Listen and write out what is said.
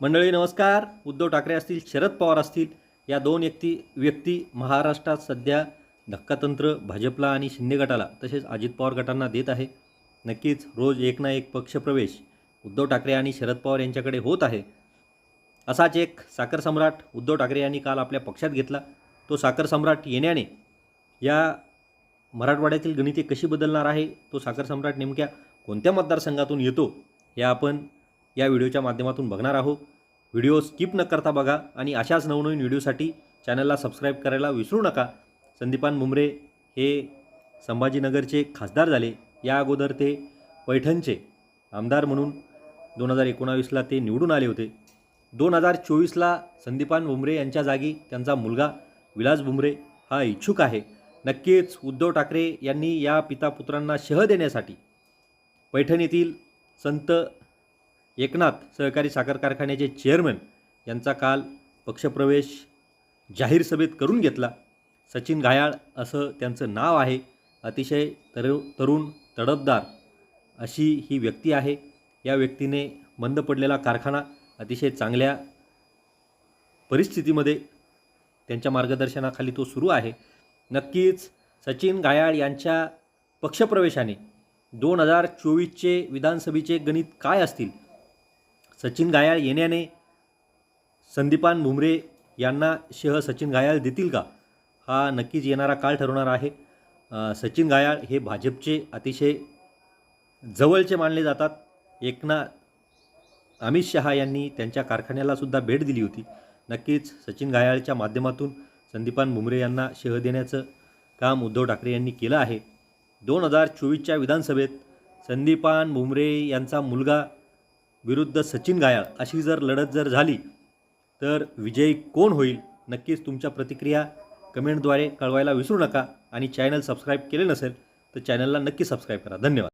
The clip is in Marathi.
मंडळी नमस्कार. उद्धव ठाकरे असतील शरद पवार असतील या दोन व्यक्ती व्यक्ती महाराष्ट्रात सध्या धक्कातंत्र भाजपला आणि शिंदे गटाला तसेच अजित पवार गटांना देत आहे. नक्कीच रोज एक ना एक पक्षप्रवेश उद्धव ठाकरे आणि शरद पवार यांच्याकडे होत आहे. असाच एक साखर सम्राट उद्धव ठाकरे यांनी काल आपल्या पक्षात घेतला. तो साखर सम्राट येण्याने या मराठवाड्यातील गणिते कशी बदलणार आहे? तो साखर सम्राट नेमक्या कोणत्या मतदारसंघातून येतो? हे आपण या व्हिडिओच्या माध्यमातून बघणार आहोत. व्हिडिओ स्किप न करता बघा आणि अशाच नवनवीन व्हिडिओसाठी चॅनलला सबस्क्राईब करायला विसरू नका. संदीपान भुमरे हे संभाजीनगरचे खासदार झाले. या अगोदर ते पैठणचे आमदार म्हणून दोन हजार एकोणावीसला ते निवडून आले होते. दोन हजार चोवीसला संदीपान भुमरे यांच्या जागी त्यांचा मुलगा विलास भुमरे हा इच्छुक आहे. नक्कीच उद्धव ठाकरे यांनी या पिता पुत्रांना शह देण्यासाठी पैठण येथील संत एकनाथ सहकारी साखर कारखान्याचे चेअरमन यांचा काल पक्षप्रवेश जाहीर सभेत करून घेतला. सचिन घायाळ असं त्यांचं नाव आहे. अतिशय तरु तरुण तडफदार अशी ही व्यक्ती आहे. या व्यक्तीने बंद पडलेला कारखाना अतिशय चांगल्या परिस्थितीमध्ये त्यांच्या मार्गदर्शनाखाली तो सुरू आहे. नक्कीच सचिन घायाळ यांच्या पक्षप्रवेशाने दोन हजार चोवीसचे विधानसभेचे गणित काय असतील? सचिन गायाळ येण्याने संदीपान भुमरे यांना शह सचिन गायाळ देतील का? हा नक्कीच येणारा काळ ठरवणार आहे. सचिन गायाळ हे भाजपचे अतिशय जवळचे मानले जातात. एकनाथ अमित शहा यांनी त्यांच्या कारखान्याला सुद्धा भेट दिली होती. नक्कीच सचिन गायाळच्या माध्यमातून संदीपान भुमरे यांना शह देण्याचं काम उद्धव ठाकरे यांनी केलं आहे. दोन हजार चोवीसच्या विधानसभेत संदीपान भुमरे यांचा मुलगा विरुद्ध सचिन गायाळ अशी जर लढत जर झाली तर विजयी कोण होईल? नक्कीच तुमच्या प्रतिक्रिया कमेंटद्वारे कळवायला विसरू नका आणि चॅनल सबस्क्राईब केले नसेल तर चॅनलला नक्की सबस्क्राईब करा. धन्यवाद.